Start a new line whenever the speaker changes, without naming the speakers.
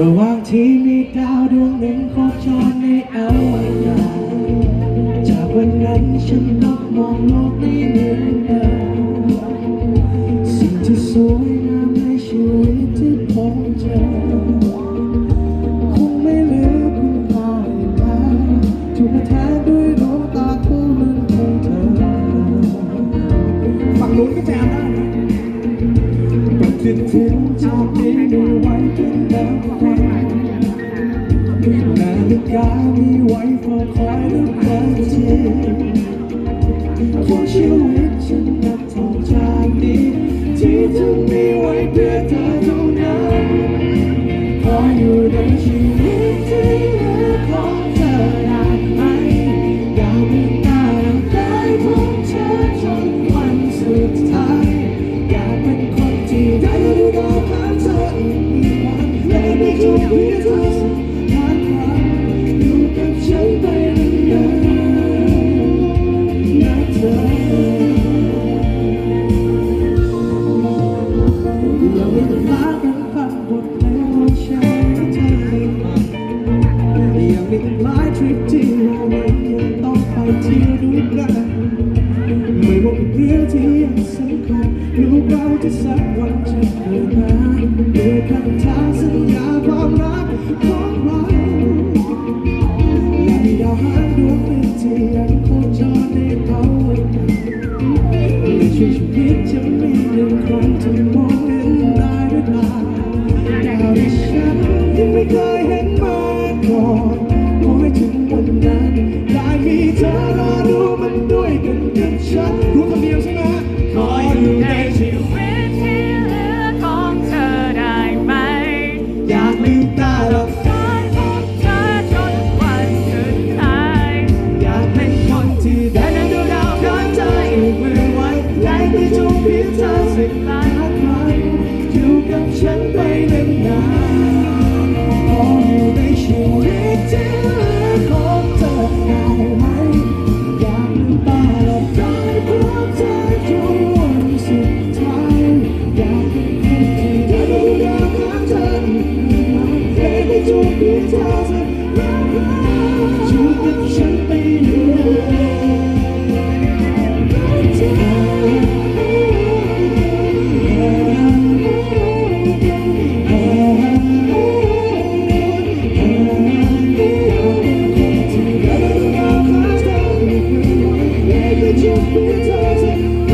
ระหว่างที่มีดาวดวงหนึ่งโคจรในอวกาศจากวันนั้นฉันก็มองโลกไม่เหมือนเดิมสิ่งที่สวยงามในชีวิตที่ผมเจอคงไม่เหลือคุณค่าอีกแล้วถูกมาแทนด้วยดวงตาคู่มันของเธอฝั่งนู้นก็แจมได้ก็คิดถึงจากนี้มีไว้เป็น น กหลายทริงที่เราไม่ยังต้องไปเที่ยวด้วยกัน ไม่ว่าเป็นเรื่องที่ยังสำคัญรู้เราจะสักวันจะเกิดมาด้วยคำท้า งเธอ
สั
กล้านครั้งอยู่กับฉันไปนานๆขออยู่ในชีวิตที่เหลือของเธอได้ไหมอยากลืมตาหลับตาเพราะเธอจนวันสุดท้ายอยากเป็นคนที่ได้ดูดาวข้างเธออีกหนึ่งวันได้ไปจงเพียงเธอสักครั้งอยู่กับฉันไปนานๆ just you feel dirty?